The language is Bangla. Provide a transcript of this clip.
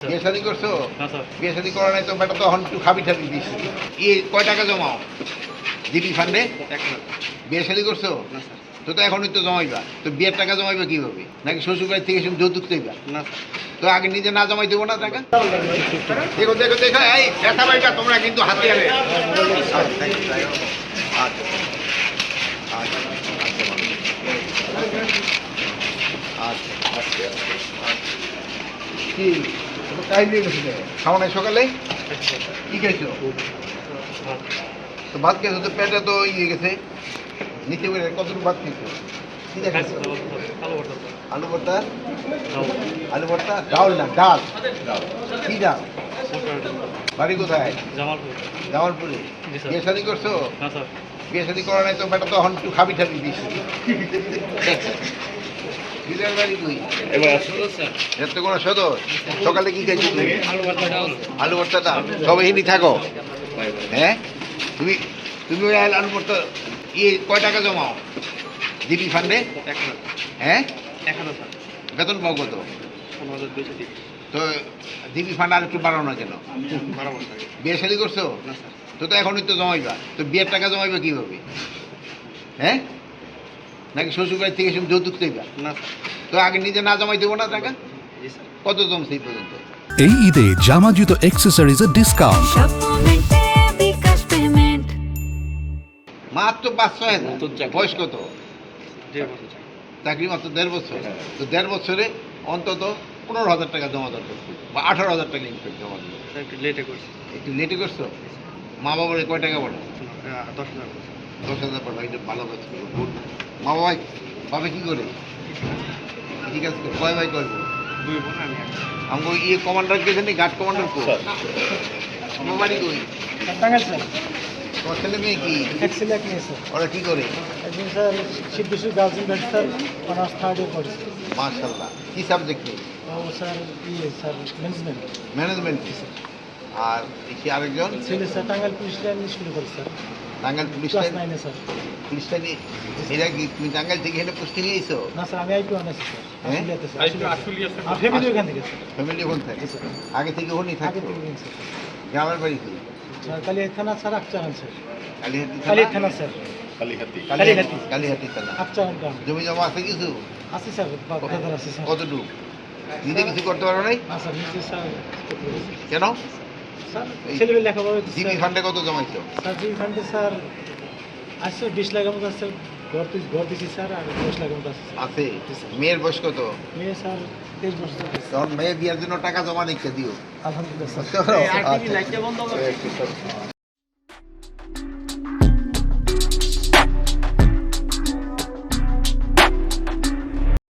বিয়ে শাদি করছ বিয়ে শাদি করা নাই তো বেটা তখন একটু খাবি ঠাবি দিস ইয়ে কয় টাকা জমাও? দিবি ফান্ডে? বিয়ে শাদি করছ? তো তো এখনই তো জমাইবা। তো বিয়ের টাকা জমাইবা কীভাবে? নাকি শ্বশুর বাড়ি থেকে এসে যৌতুক না তো আগে নিজে না জমাই দেবো না টাকা? দেখো দেখো দেখো এই ব্যথা পাইবা তোমরা কিন্তু হাতে আরে আচ্ছা আচ্ছা। আচ্ছা খাওয়া নাই সকালে? কি খাইছো? তো ভাত খেয়েছো তো পেটে তো ইয়ে গেছে। নিচে বেড়ে কতটুকু ভাত খেয়েছো আলু ভর্তা। আলু ভর্তা। ডাল। না ডাল। কি ডাল? বাড়ি কোথায়? জামালপুর। জামালপুরে? জি বিয়ে শাদি করছ? বিয়ে শাদি করা নাই তো বেটা তখন একটু খাবি ঠাবি দিস দিদার বাড়ি কই এবার আসলে স্যার এত কোনো সদর সকালে কি খাইছো তুমি? আলু ভর্তাটা সবাই হিন্দি থাকো। হ্যাঁ? তুমি তুমি ওই আলু ভর্তা ইয়ে কয় টাকা জমাও? দিবি ফান্ডে? হ্যাঁ? বেতন পাও কত? তো দিবি ফান্ড আর একটু বাড়ানো না কেন? বিয়ে শাদি করছ? না তো তো এখনই তো জমাইবা। তো বিয়ের টাকা জমাইবা কীভাবে? হ্যাঁ? নাকি শ্বশুরবাড়ি থেকে এসে যৌতুক চাইবা? না তো আগে নিজে না জমাই দেবো না টাকা? জি কত জম সেই পর্যন্ত? এই ঈদে জামা জুতো অ্যাক্সেসরিজের ডিসকাউন্ট মাত্র পাঁচ ছয় হাজার। বয়স কত? চাকরি। মাত্র দেড় বছর। তো দেড় বছরে অন্তত পনেরো হাজার টাকা জমা দরকার বা আঠারো হাজার টাকা ইনফেক্ট জমা দিল। একটু লেটে করছি। একটু লেটে করছ? মা বাবার কয় টাকা আহ, দশ হাজার। দশ হাজার পড়ে এটা ভালো কাজ করো গুড মা বাবা বাবা কি করে? ঠিক আছে কয় ভাই করব দুই বোন আমাকে ইয়ে কমান্ডার কে জানি গার্ড কমান্ডার কো? আমার বাড়ি কই? স্যার। ছেলে মেয়ে কি? স্যার। ওরা কি করে? একজন sir Siddheswar girls university sir honours third year পড়ছে। মাশাল্লাহ কি সাবজেক্টে ও স্যার ইয়ে স্যার ম্যানেজমেন্ট ম্যানেজমেন্ট আর কি আরেকজন। ছেলে sir Tangail police line sir. Tangail police line? নাইনে স্যার। পুলিশ লাইনে এরা কি তুমি টাঙ্গাইল থেকে এখানে পোস্টিং নিয়েছো? না স্যার আমি স্যার। হ্যাঁ? ফ্যামিলি ওখান থেকে ফ্যামিলি কোন থাকে? স্যার। আগে থেকে ওখানেই থেকে গ্রামের বাড়ি কি থানা স্যার আকচারান স্যার। কালীহাতি থানা? স্যার। কালীহাতি। কালীহাতি। কালীহাতি থানা। আকচারান জমি জমা আছে কিছু? আছে স্যার। কতটুকু? নিজে কিছু করতে পারো নাই? না স্যার নিজে স্যার। কেন? স্যার এই ছেলেমেয়ে লেখাপড়া করছে, জিবি ফান্ডে কত জমাইছো? স্যার জিবি ফান্ডে স্যার আসছে বিশ লাখের মতো আসছে ঘর দিছি স্যার আর দশ লাখের মতো আসছে আছে? মেয়ের বয়স কত? মেয়ে স্যার তেইশ বছর তখন মেয়ে বিয়ার জন্য টাকা জমা নিচ্ছে দিও। আলহামদুলিল্লাহ স্যার।